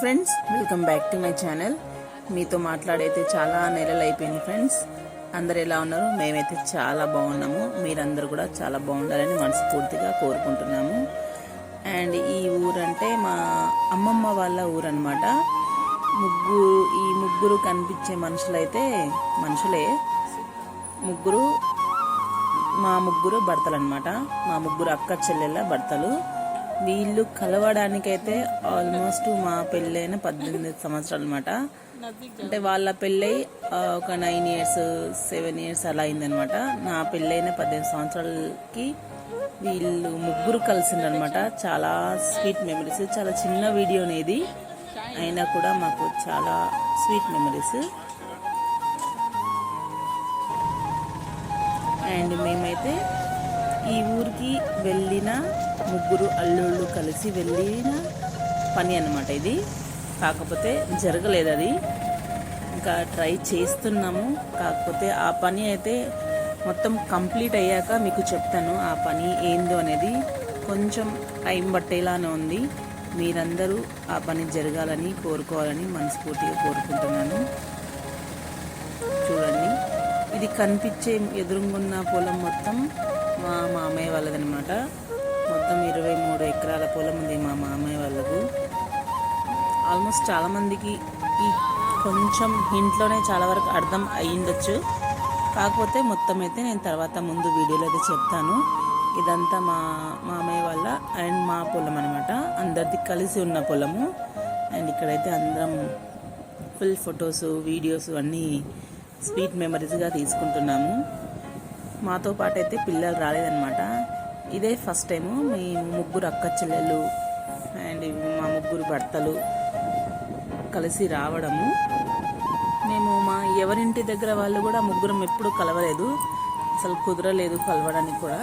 Friends welcome back to my channel. మీతో మాట్లాడైతే చాలా నెలలు అయిపోయింది ఫ్రెండ్స్. అందరు ఎలా ఉన్నారు? మేమైతే చాలా బాగున్నాము. మీరందరూ కూడా చాలా బాగుండాలని మనస్ఫూర్తిగా కోరుకుంటున్నాము. అండ్ ఈ ఊరంటే మా అమ్మమ్మ వాళ్ళ ఊరు అనమాట ముగ్గురు ఈ ముగ్గురు కనిపించే మనుషులైతే మనుషులే. ముగ్గురు మా ముగ్గురు భర్తలు అనమాట మా ముగ్గురు అక్క చెల్లెళ్ళ భర్తలు. వీళ్ళు కలవడానికైతే ఆల్మోస్ట్ మా పెళ్ళైన పద్దెనిమిది సంవత్సరాలు అనమాట అంటే వాళ్ళ పెళ్ళై ఒక నైన్ ఇయర్స్ సెవెన్ ఇయర్స్ అలా అయిందనమాట నా పెళ్ళైన పద్దెనిమిది సంవత్సరాలకి వీళ్ళు ముగ్గురు కలిసిండ్రనమాట చాలా స్వీట్ మెమరీస్ చాలా చిన్న వీడియో అనేది అయినా కూడా మాకు చాలా స్వీట్ మెమరీస్. అండ్ మేమైతే ఈ ఊరికి వెళ్ళిన ముగ్గురు అల్లుళ్ళు కలిసి వెళ్ళిన పని అన్నమాట ఇది. కాకపోతే జరగలేదు అది. ఇంకా ట్రై చేస్తున్నాము. కాకపోతే ఆ పని అయితే మొత్తం కంప్లీట్ అయ్యాక మీకు చెప్తాను ఆ పని ఏందో అనేది. కొంచెం టైం పట్టేలానే ఉంది. మీరందరూ ఆ పని జరగాలని కోరుకోవాలని మనస్ఫూర్తిగా కోరుకుంటున్నాను. చూడండి. ఇది కనిపించే ఎదురుగున్న పొలం మొత్తం మా మామయ్య వాళ్ళదనమాట. మొత్తం ఇరవై మూడు ఎకరాల పొలం ఉంది మా మామయ్య వాళ్ళకు ఆల్మోస్ట్ చాలామందికి ఈ కొంచెం ఇంట్లోనే చాలా వరకు అర్థం అయ్యిండొచ్చు. కాకపోతే మొత్తం అయితే నేను తర్వాత ముందు వీడియోలో అయితే చెప్తాను. ఇదంతా మా మామయ్య వాళ్ళ అండ్ మా పొలం అనమాట. అందరిది కలిసి ఉన్న పొలము. అండ్ ఇక్కడైతే అందరం ఫుల్ ఫొటోస్ వీడియోస్ అన్నీ స్వీట్ మెమరీస్గా తీసుకుంటున్నాము. మాతో పాటు అయితే పిల్లలు రాలేదన్నమాట. ఇదే ఫస్ట్ టైము మీ ముగ్గురు అక్క చెల్లెళ్ళు అండ్ మా ముగ్గురు భర్తలు కలిసి రావడము. మేము మా ఎవరింటి దగ్గర వాళ్ళు కూడా ముగ్గురం ఎప్పుడు కలవలేదు. అసలు కుదరలేదు కలవడానికి కూడా.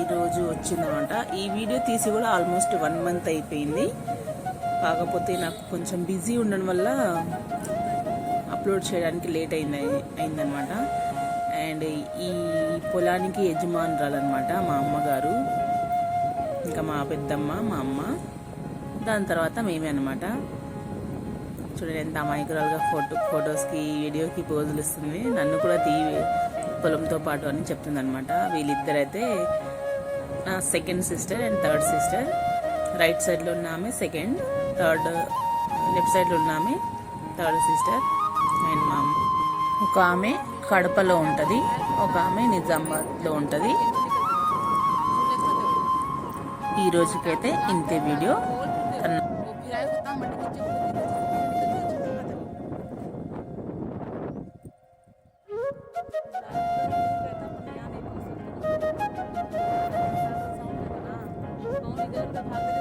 ఈరోజు వచ్చిందనమాట ఈ వీడియో తీసి కూడా ఆల్మోస్ట్ వన్ మంత్ అయిపోయింది. కాకపోతే నాకు కొంచెం బిజీ ఉండడం వల్ల అప్లోడ్ చేయడానికి లేట్ అయింది అయిందనమాట అండ్ ఈ పొలానికి యజమానురాలు అనమాట మా అమ్మగారు. ఇంకా మా పెద్దమ్మ మా అమ్మ. దాని తర్వాత మేమే అనమాట చూడండి ఎంత అమాయకురాలుగా ఫోటో ఫొటోస్కి వీడియోకి పోజులు ఇస్తుంది. నన్ను కూడా తీ పొలంతో పాటు అని చెప్తుంది అనమాట వీళ్ళిద్దరైతే నా second sister and third sister. Right సైడ్లో ఉన్న ఆమె సెకండ్ థర్డ్ లెఫ్ట్ సైడ్లో ఉన్న ఆమె థర్డ్ సిస్టర్. అండ్ మా ఒక ఆమె కడపలో ఉంటుంది ఒక ఆమె నిజామాబాద్లో ఉంటుంది. ఈ రోజుకైతే ఇంతే వీడియో. అన్న भाग